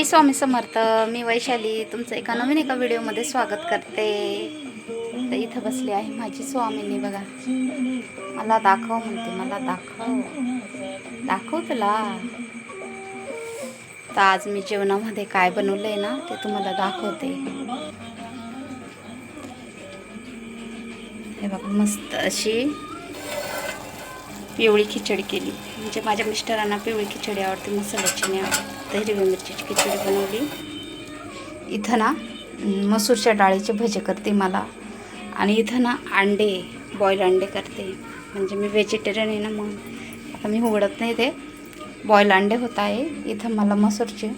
मी स्वामी समर्थ मी वैशाली. तुमचं एका नवीन एका व्हिडिओमध्ये स्वागत करते. तर इथं बसली आहे माझी स्वामीनी बघा. मला दाखव म्हणते मला दाखव. दाखव तुला. तर आज मी जेवणामध्ये काय बनवलं आहे ना ते तुम्हाला दाखवते. हे बघा मस्त अशी पिवळी खिचडी केली. म्हणजे माझ्या मिस्टरांना पिवळी खिचडी आवडते मसाल्याची नाही आवडते. तर हिरव्या मिरचीची खिचडी बनवली. इथं ना मसूरच्या डाळीचे भजे करते मला. आणि इथं ना अंडे बॉईल अंडे करते. म्हणजे मी व्हेजिटेरियन आहे ना मग आता मी उघडत नाही ते. बॉईल अंडे होत आहे. इथं मला मसूरची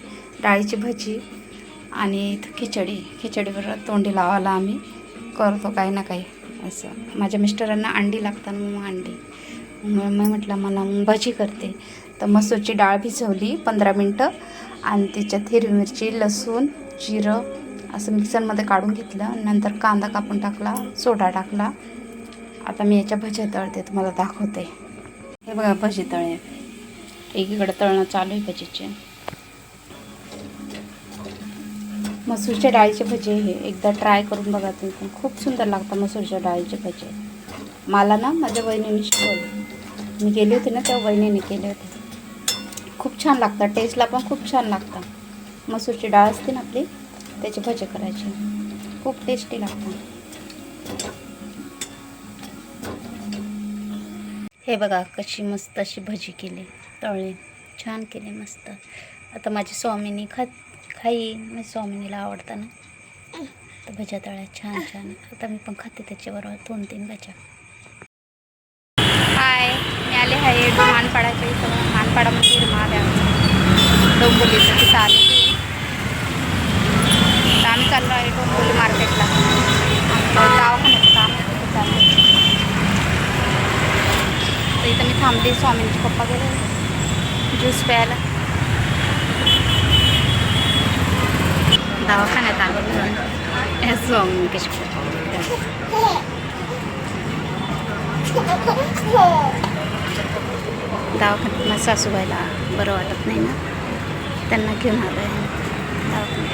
डाळीची भजी आणि इथं खिचडी. खिचडीवर तोंडी लावायला आम्ही करतो काही ना काही. असं. माझ्या मिस्टरांना अंडी लागतात मग अंडी. मी म्हटलं मला मग भजी करते. तर मसूरची डाळ भिजवली पंधरा मिनटं आणि त्याच्यात हिरवी मिरची लसूण जिरं असं मिक्सरमध्ये काढून घेतलं नंतर कांदा कापून टाकला सोडा टाकला. आता मी याच्या भज्या तळते तुम्हाला दाखवते. हे बघा भजी तळे. एकीकडे तळणं चालू आहे भजीचे. मसूरच्या डाळीचे भजे हे एकदा ट्राय करून बघा तुम्ही. पण खूप सुंदर लागतं मसूरच्या डाळीचे भजे. मला ना माझ्या वहिनीने शिकवलं मी गेले होते ना त्या वहिनीने केले होते. खूप छान लागतात टेस्टला पण खूप छान लागतात मसूरची डाळ असते ना आपली त्याचे भजे करायचे. खूप टेस्टी लागतात हे बघा कशी मस्त अशी भजी केली तळली. छान केली मस्त. आता माझी स्वामीनी खात खाई मी स्वामिनीला आवडतं ना तर भज्या तळ्या छान छान. आता मी पण खाते त्याच्याबरोबर दोन तीन भज्या हाय मी आले आहे मानपाडाच्या इथं मानपाडा मंदिर महादेव. डोंबोलीचं तिथं आले. तर आम्ही चाललो आहे डोंबोली मार्केटला. आमचं दवाखान्याचं काम आहे तिथं चाललो तर इथं मी थांबली स्वामींचे पप्पा गेले. ज्यूस प्यायला. दवाखान्यात आलो. स्वामी कशी दवाखान्यात सासूबाईला बरं वाटत नाही ना. त्यांना घेऊन आलो आहे दवाखान्यात.